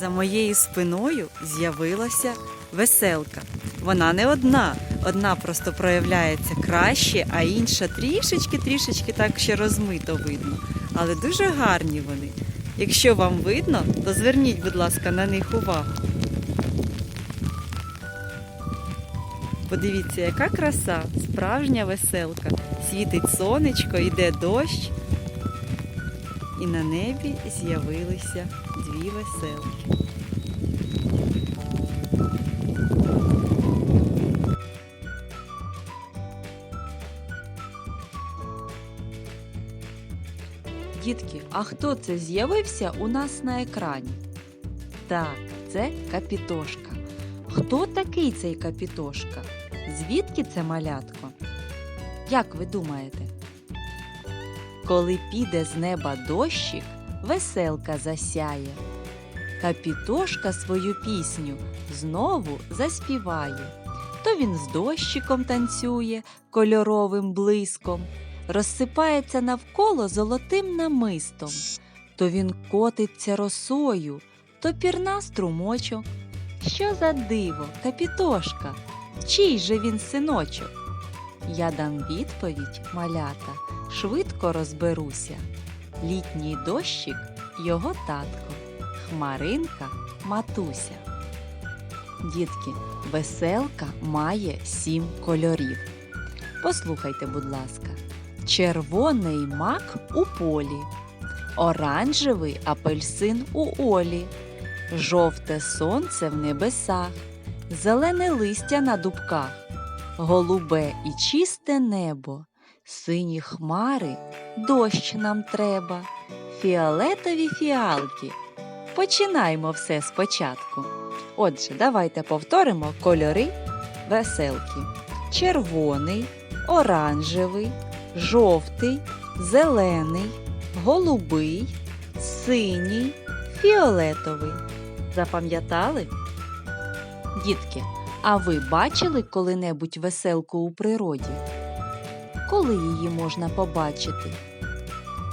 За моєю спиною з'явилася веселка. Вона не одна. Одна просто проявляється краще, а інша трішечки-трішечки так ще розмито видно. Але дуже гарні вони. Якщо вам видно, то зверніть, будь ласка, на них увагу. Подивіться, яка краса, справжня веселка. Світить сонечко, йде дощ, і на небі з'явилися дві веселки. Дітки, а хто це з'явився у нас на екрані? Так, це капітошка. Хто такий цей капітошка? Звідки це малятко? Як ви думаєте? Коли піде з неба дощик, веселка засяє. Капітошка свою пісню знову заспіває. То він з дощиком танцює кольоровим блиском, розсипається навколо золотим намистом, то він котиться росою, то пірна струмочок. Що за диво, капітошка? Чий же він синочок? Я дам відповідь, малята, швидко розберуся. Літній дощик його татко, хмаринка матуся. Дітки, веселка має сім кольорів. Послухайте, будь ласка, червоний мак у полі, оранжевий апельсин у олі, жовте сонце в небесах, зелене листя на дубках, голубе і чисте небо, сині хмари, дощ нам треба, фіолетові фіалки. Починаймо все спочатку. Отже, давайте повторимо кольори веселки: червоний, оранжевий, жовтий, зелений, голубий, синій, фіолетовий. Запам'ятали? Дітки, а ви бачили коли-небудь веселку у природі? Коли її можна побачити?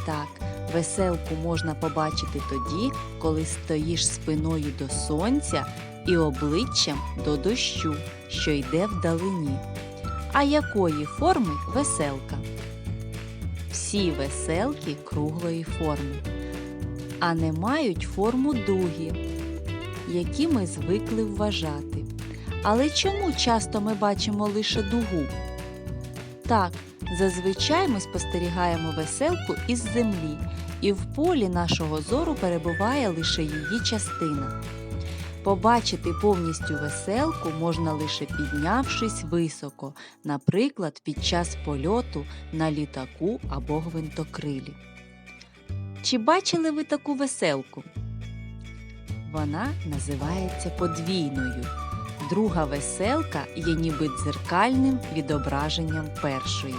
Так, веселку можна побачити тоді, коли стоїш спиною до сонця і обличчям до дощу, що йде вдалині. А якої форми веселка? Всі веселки круглої форми, а не мають форму дуги, які ми звикли вважати. Але чому часто ми бачимо лише дугу? Так, зазвичай ми спостерігаємо веселку із землі, і в полі нашого зору перебуває лише її частина. Побачити повністю веселку можна лише піднявшись високо, наприклад, під час польоту на літаку або гвинтокрилі. Чи бачили ви таку веселку? Вона називається подвійною. Друга веселка є ніби дзеркальним відображенням першої.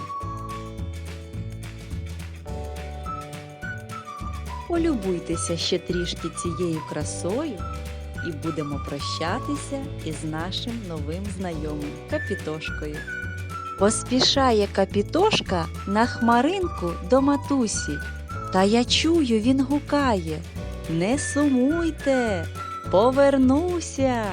Полюбуйтеся ще трішки цією красою і будемо прощатися із нашим новим знайомим капітошкою. Поспішає капітошка на хмаринку до матусі. Та я чую, він гукає. Не сумуйте, повернуся.